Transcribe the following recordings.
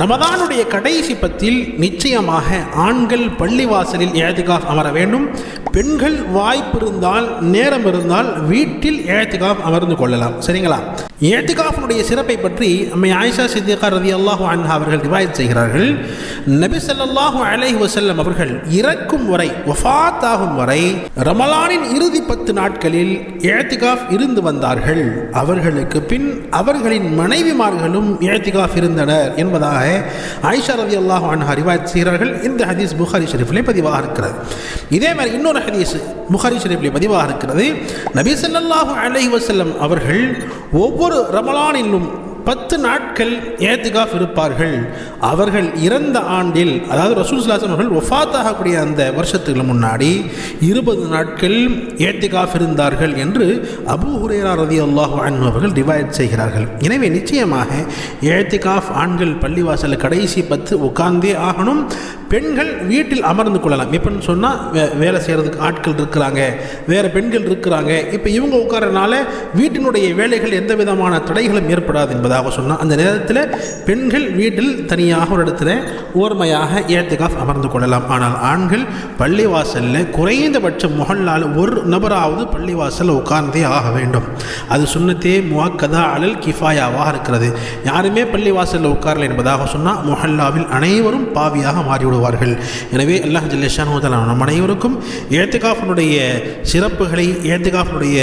ரமதானுடைய கடைசி பத்தில் நிச்சயமாக ஆண்கள் பள்ளிவாசலில் ஏத்திகாஃப் அமர வேண்டும். பெண்கள் வாய்ப்பு இருந்தால் நேரம் இருந்தால் வீட்டில் ஏத்திகாஃப் அமர்ந்து கொள்ளலாம். சரிங்களா? ஏத்திகாஃபனுடைய சிறப்பை பற்றி அம்மை ஆயிஷா சித்திகா ரதி அல்லாஹு அன்ஹா அவர்கள் ரிவாயத் செய்கிறார்கள். நபி சல்லாஹு அலைஹி வசல்லம் அவர்கள் இறக்கும் வரை வஃபாத் ஆகும் வரை ரமலானின் இறுதி பத்து நாட்களில் ஏத்திகாஃப் இருந்து வந்தார்கள். அவர்களுக்கு பின் அவர்களின் மனைவிமார்களும் ஏத்திகாஃப் இருந்தனர் என்பதாக ஆயிஷா ரதி அல்லாஹு அன்ஹா ரிவாயத் செய்கிறார்கள். இந்த ஹதீஸ் புகாரி ஷெரீஃபிலே பதிவாக இருக்கிறது. இதே மாதிரி இன்னொரு ஹதீஸ் புகாரி ஷரீஃபில் பதிவாக இருக்கிறது. நபி ஸல்லல்லாஹு அலஹி வசல்லம் அவர்கள் ஒவ்வொரு ரமலானிலும் பத்து நாட்கள் ஏத்துகாஃப் இருப்பார்கள். அவர்கள் இறந்த ஆண்டில் அதாவது ரசூல் சுல்லாசன் அவர்கள் ஒஃபாத் ஆகக்கூடிய அந்த வருஷத்துக்கு முன்னாடி இருபது நாட்கள் ஏத்திகாஃப் இருந்தார்கள் என்று அபு ஹுரேரா ரதி அல்லாஹு அன்பு அவர்கள் ரிவாயத் செய்கிறார்கள். எனவே நிச்சயமாக ஏத்திகாஃப் ஆண்கள் பள்ளிவாசல் கடைசி பத்து உட்கார்ந்தே ஆகணும். பெண்கள் வீட்டில் அமர்ந்து கொள்ளலாம். எப்படின்னு சொன்னால் வே வேலை செய்கிறதுக்கு ஆட்கள் இருக்கிறாங்க. வேறு பெண்கள் இருக்கிறாங்க. இப்போ இவங்க உட்காரனால வீட்டினுடைய வேலைகள் எந்த விதமான தடைகளும் ஏற்படாது என்பதாக சொன்னால் அந்த நேரத்தில் பெண்கள் வீட்டில் தனியாக ஒரு இடத்துல ஓர்மையாக ஏத்துக்காஃப் அமர்ந்து கொள்ளலாம். ஆனால் ஆண்கள் பள்ளிவாசலில் குறைந்தபட்சம் முகல்லால் ஒரு நபராவது பள்ளிவாசலில் உட்கார்ந்தே ஆக வேண்டும். அது சுண்ணத்தே முவாக்கதா அலல் கிஃபாயாவாக இருக்கிறது. யாருமே பள்ளிவாசலில் உட்காரல என்பதாக சொன்னால் முஹல்லாவில் அனைவரும் பாவியாக மாறிவிடுவார்கள் எனவே அல்லாஹ் ஜல்லேஷானு நம் அனைவருக்கும் ஏத்துகாஃபனுடைய சிறப்புகளை ஏத்துகாஃபனுடைய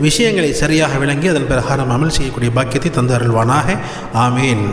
விஷயங்களை சரியாக விளங்கி அதன் பிரகாரம் அமல் செய்யக்கூடிய பாக்கியத்தை தந்து அருள்வானாக. ஆமீன்.